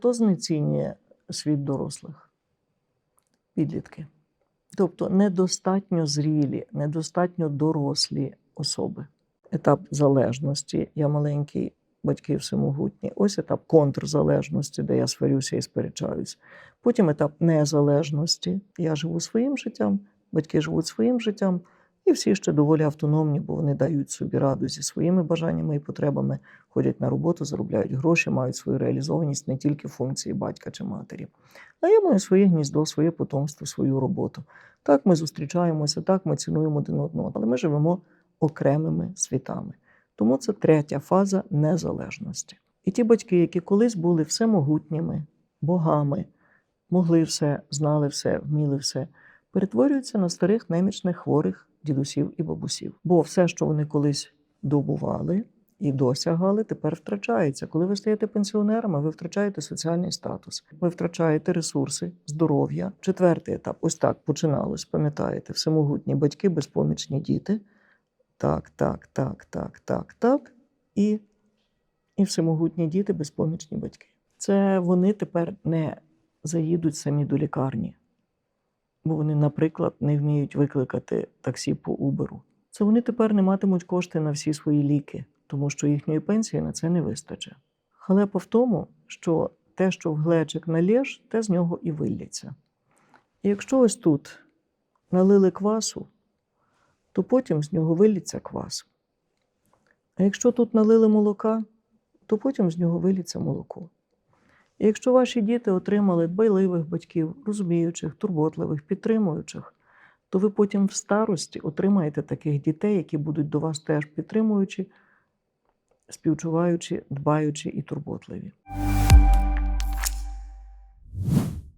хто знецінює світ дорослих? Підлітки. Тобто недостатньо зрілі, недостатньо дорослі особи. Етап залежності. Я маленький, батьки всемогутні. Ось етап контрзалежності, де я сварюся і сперечаюсь. Потім етап незалежності. Я живу своїм життям, батьки живуть своїм життям, і всі ще доволі автономні, бо вони дають собі раду зі своїми бажаннями і потребами, ходять на роботу, заробляють гроші, мають свою реалізованість не тільки функції батька чи матері. А я маю своє гніздо, своє потомство, свою роботу. Так ми зустрічаємося, так ми цінуємо один одного, але ми живемо окремими світами. Тому це третя фаза незалежності. І ті батьки, які колись були всемогутніми, богами, могли все, знали все, вміли все, перетворюються на старих немічних хворих дідусів і бабусів. Бо все, що вони колись добували і досягали, тепер втрачається. Коли ви стаєте пенсіонерами, ви втрачаєте соціальний статус, ви втрачаєте ресурси, здоров'я. Четвертий етап. Ось так починалось. Пам'ятаєте, всемогутні батьки, безпомічні діти. Так, так, так, так, так, так. І, і всемогутні діти, безпомічні батьки. Це вони тепер не заїдуть самі до лікарні, бо вони, наприклад, не вміють викликати таксі по Уберу. Це вони тепер не матимуть кошти на всі свої ліки, тому що їхньої пенсії на це не вистачить. Халепа в тому, що те, що в глечик налєш, те з нього і вилляться. І якщо ось тут налили квасу, то потім з нього виліться квас. А якщо тут налили молока, то потім з нього виліться молоко. І якщо ваші діти отримали дбайливих батьків, розуміючих, турботливих, підтримуючих, то ви потім в старості отримаєте таких дітей, які будуть до вас теж підтримуючи, співчуваючи, дбаючи і турботливі.